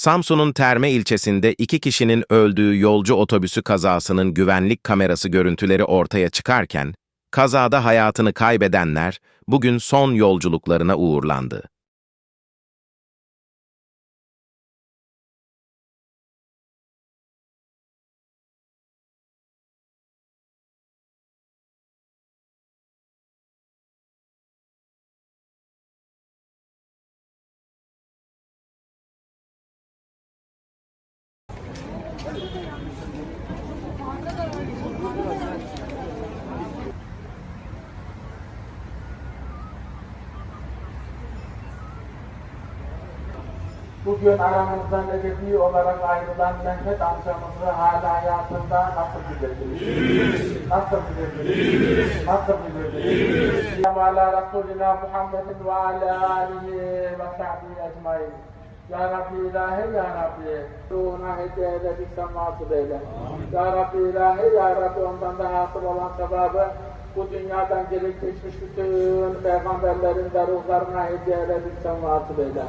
Samsun'un Terme ilçesinde iki kişinin öldüğü yolcu otobüsü kazasının güvenlik kamerası görüntüleri ortaya çıkarken, kazada hayatını kaybedenler bugün son yolculuklarına uğurlandı. Bugün aramızdan ebedi olarak ayrılan Mehmet amcamızı hala hayatında nasıl bilirdiniz? Nasıl bilirdiniz? Nasıl bilirdiniz? Ala Resulina Muhammedin ve ala alihi ve sahbihi ecmain. Ya Rabbi ilahi ya Rabbi. Ruhuna hediye eyledik sen vasıl eyle. Ya Rabbi ilahi ya Rabbi ondan da hasıl olan sevabı bu dünyadan gelip geçmiş bütün peygamberlerin de ruhlarına hediye eyledik sen vasıl eyle.